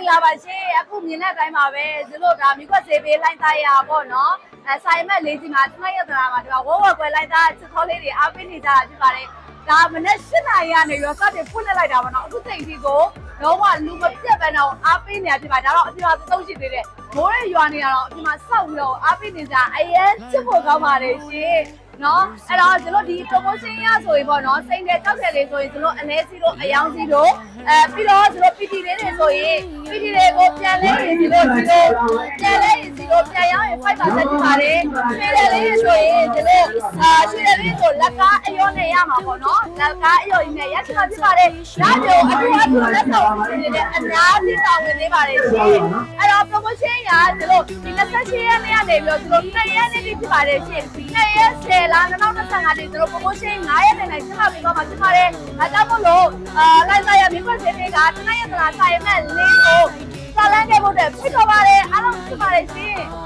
င်္ဂလာပါရှင်အခုမြင်တဲ့အတိုင်းပါပဲဒီလိုဒါမိခွက်စေးပေးလိုက်သားရပါတော့နော်အဲဆိုင်မဲ့လေးကြီးမှာတမရတရာမှာဒီမှာဝဝကွယ်လိုက်သားချစ်တော်လေးတွေအားပေးနေကြတာဖြစ်ပါတယ်ဒါမနေ့၈နာရီကနေပြီးတော့စတင်ဖွင့်လိုက်တာပါနော်အခုချိန်ဒီကိုတော့ကလူမပြတ်ပဲတော့အားပေးနေတာဖြစ်ပါဒါတော့အပြင်မှာသုံးရှိသေးတယ်မိုးရရွာနေတာတော့အပြင်မှာစောက်ပြီးတော့အားပေးနေကြအရင်ချစ်ဖို့ကောင်းပါတယ်ရှင်နော်အဲ့တော့ကျွန်တော်ဒီ promotion ရဆိုရင်ပေါ့နော်စိန်တဲ့တောက်တယ်လေးဆိုရင်ကျွန်တော်အလဲစီတို့အယောင်စီတို့အဲပြီးတော့ကျွန်တော် PT လေးတွေဆိုရင် PT တွေကိုပြန်လဲရင်ဒီလိုဒီလိုပြန်လဲရင်ဒီလိုပြန်ရောက်ရင်5%ဖြစ်ပါတယ်ရွှေတယ်လေးတွေဆိုရင်ဒီလိုအာရွှေတယ်လေးဆိုလက်ကားအယောနဲ့ရမှာပေါ့နော်လက်ကားအယောကြီးနဲ့ရရှိမှာဖြစ်ပါတယ်ဒါကြောင့်အခုအခုလက်ဆောင်နေတဲ့အများကြီးဆောင်ဝင်နေပါတယ်ရှင်အဲ့ တော့ promotion ရဒီလိုဒီ28ရက်နေ့ကနေပြီးတော့ဒီလို2ရက်နေ့ဖြစ်ပါတယ်ရှင်2ရက်10လ2025ဒီလို promotion 9ရက်နေ့နဲ့ဆက်ပြီးတော့မှာဖြစ်ပါတယ်ဒါကြောင့်မို့လို့အာလိုက်စားရမြင့်ခွင့်စေးတွေကတနက်ရက်သလားဆိုင်မဲ့လင်းကိုစာလန်းခဲ့ဖို့အတွက်ဖိတ်ခေါ်ပါတယ်အားလုံးဖြစ်ပါတယ်ရှင်